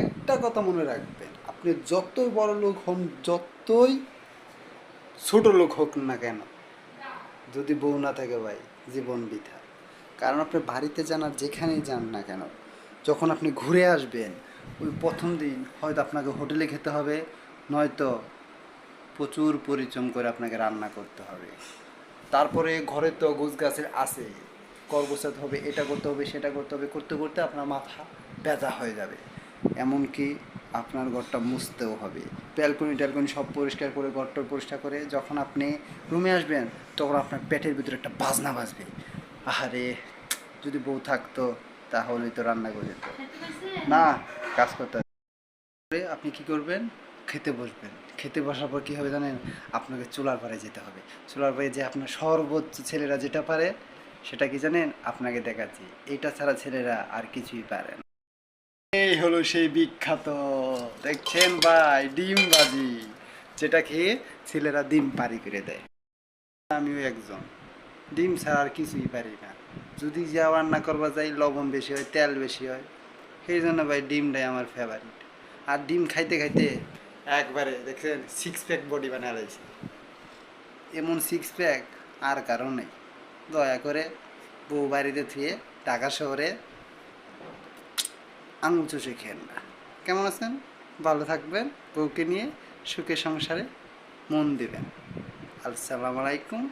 একটা কথা মনে রাখবেন, আপনি যতই বড় লোক হন, যতই ছোট লোক হোক না কেন, যদি বউ না থাকে ভাই, জীবন বৃথা। কারণ আপনি বাড়িতে যান আর যেখানেই যান না কেন, যখন আপনি ঘুরে আসবেন, ওই প্রথম দিন হয়তো আপনাকে হোটেলে খেতে হবে, নয়তো প্রচুর পরিশ্রম করে আপনাকে রান্না করতে হবে। তারপরে ঘরে তো গোছ গাছের আছে কর গোছাতে হবে, এটা করতে হবে, সেটা করতে হবে, করতে করতে আপনার মাথা ব্যথা হয়ে যাবে। এমনকি আপনার ঘরটা মুছতেও হবে। ব্যালকনি ট্যালকনি সব পরিষ্কার করে ঘরটা পরিষ্কার করে যখন আপনি রুমে আসবেন, তখন আপনার পেটের ভিতরে একটা বাজনা বাজবে। আহারে, যদি বউ থাকতো তাহলে তো রান্না করে যেত না, কাজ করতে। আপনি কি করবেন? খেতে বসবেন। খেতে বসার পর কী হবে জানেন? আপনাকে চুলার পাড়ে যেতে হবে। চুলার পাড়ে যে আপনার সর্বোচ্চ ছেলেরা যেটা পারে, সেটা কি জানেন? আপনাকে দেখাচ্ছি। এটা ছাড়া ছেলেরা আর কিছুই পারে হলো সেই বিখ্যাত, দেখছেন ভাই ডিম বাজি যেটা খেয়ে ছেলেরা ডিম পারি করে দেয়। আমিও একজন, ডিম ছাড়া আর কিছুই পারি না। যদি যা রান্না করবা যাই, লবণ বেশি হয়, তেল বেশি হয়, সেই জন্য ভাই ডিমটাই আমার ফেভারিট আর ডিম খাইতে খাইতে একবারে, দেখছেন সিক্স প্যাক বডি বানিয়ে রয়েছে এমন সিক্স প্যাক আর কারণ নেই। দয়া করে বউ বাড়িতে থুয়ে ঢাকা শহরে আঙুল চষে খেয়েন না। কেমন আছেন? ভালো থাকবেন, বউকে নিয়ে সুখে সংসারে মন দেবেন। আসসালামু আলাইকুম,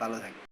ভালো থাকবেন।